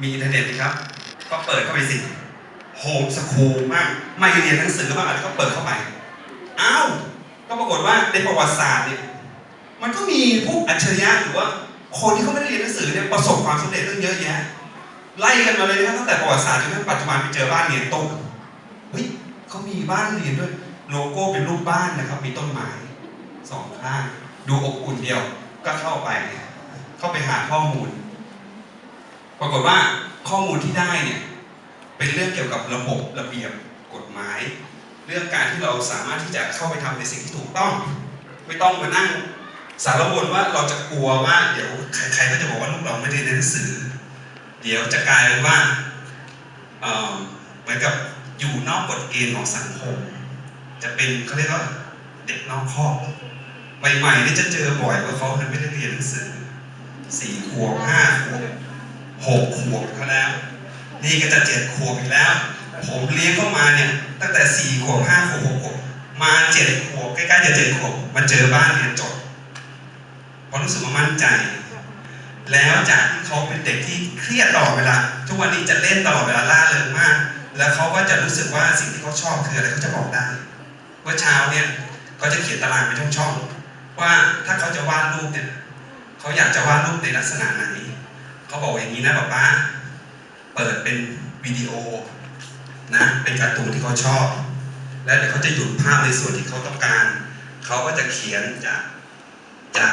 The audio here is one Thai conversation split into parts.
มีอินเทอร์เน็ตครับ ก็เปิดเข้าไปสิโฮมสคูลมากไม่เรียนหนังสือบ้างอะไรก็เปิดเข้าไปอ้าวก็ปรากฏว่าในประวัติศาสตร์เนี่ยมันก็มีพวกอัจฉริยะหรือว่าคนที่เขาไม่ได้เรียนหนังสือเนี่ยประสบความสำเร็จเรื่องเยอะแยะไล่กันมาเลยนะตั้งแต่ประวัติศาสตร์จนถึงปัจจุบันไปเจอบ้านเรียนโต้เฮ้ยเขามีบ้านเรียนด้วยโลโก้เป็นรูปบ้านนะครับ มีต้นไม้สองข้างดูอบอุ่นเดียวก็เข้าไป เข้าไปหาข้อมูล รากฏว่าข้อมูลที่ได้เนี่ยเป็นเรื่องเกี่ยวกับระบบระเบียบกฎหมาย เรื่องการที่เราสามารถที่จะเข้าไปทำในสิ่งที่ถูกต้อง ไม่ต้องมานั่งสารวนว่าเราจะกลัวว่าเดี๋ยวใครๆก็จะบอกว่าลูกเราไม่ได้เรียนหนังสือ เดี๋ยวจะกลายเป็นว่าเอ่อเหมือนกับอยู่นอกกฎเกณฑ์ของสังคม จะเป็นเขาเรียกว่าเด็กนอกคอกใหม่ๆนี่จะเจอบ่อยว่าเขาไม่ได้เรียนหนังสือสี่ขวบห้าขวบ หกขวบเขาแล้ว นี่ก็จะเจ็ดขวบอีกแล้ว ผมเลี้ยงเข้ามาเนี่ยตั้งแต่สี่ขวบห้าขวบหกขวบมาเจ็ดขวบใกล้ๆจะเจ็ดขวบมาเจอบ้านเรียนจบเพราะรู้สึกว่ามั่นใจ แล้วจากที่เขาเป็นเด็กที่เครียดตลอดเวลาทุกวันนี้จะเล่นตลอดเวลาล่าเริงมาก แล้วเขาก็จะรู้สึกว่าสิ่งที่เขาชอบคืออะไรเขาจะบอกได้เมื่อเช้าเนี่ยเขาจะเขียนตารางเป็นช่องๆว่าถ้าเขาจะวาดรูปเนี่ยเขาอยากจะวาดรูปในลักษณะไหน เขาบอกอย่างนี้นะป๊าป๊าเปิดเป็นวิดีโอนะ เป็นการ์ตูนที่เขาชอบ แล้วเดี๋ยวเขาจะหยุดภาพในส่วนที่เขาต้องการ เขาก็จะเขียนจากจาก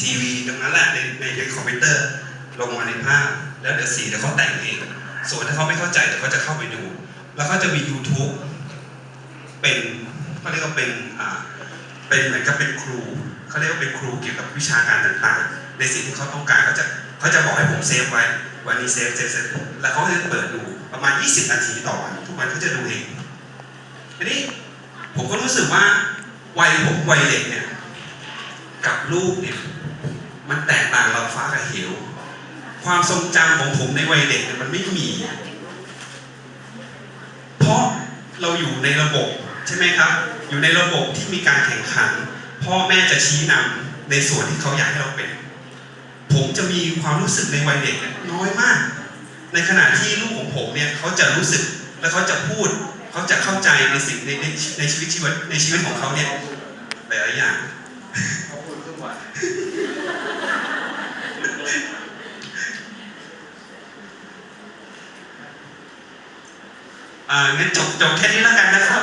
ทีวีตรงนั้นแหละในในในคอมพิวเตอร์ลงมาในภาพ แล้วเดี๋ยวสีเดี๋ยวเขาแต่งเอง ส่วนถ้าเขาไม่เข้าใจเดี๋ยวเขาจะเข้าไปดู แล้วเขาจะมี YouTube เป็นเขาเรียกว่าเป็นอ่าเป็นเหมือนกับเป็นครูเขาเรียกว่าเป็นครูเกี่ยวกับวิชาการต่างๆ ในสิ่งที่เขาต้องการเขาจะ เขาจะบอกให้ผมเซฟไว้ วันนี้เซฟเซฟเซฟแล้วเขาจะเปิดดูประมาณ 20 นาทีต่อวันทุกวันเขาจะดูเองทีนี้ผมก็รู้สึกว่าวัยผมวัยเด็กเนี่ยกับลูกเนี่ยมันแตกต่างเราฟ้ากับเหว ความทรงจำของผมในวัยเด็กเนี่ยมันไม่มี เพราะเราอยู่ในระบบใช่ไหมครับ อยู่ในระบบที่มีการแข่งขัน พ่อแม่จะชี้นำในส่วนที่เขาอยากให้เราเป็น จะมีความรู้สึกในวัยเด็กน้อยมาก ในขณะที่ลูกของผมเนี่ยเขาจะรู้สึกและเขาจะพูดเขาจะเข้าใจในสิ่งในในในชีวิตชีวิตในชีวิตของเขาเนี่ยหลายอย่างเขาพูดทุกวันอ่างั้นจบจบแค่นี้แล้วกันนะครับ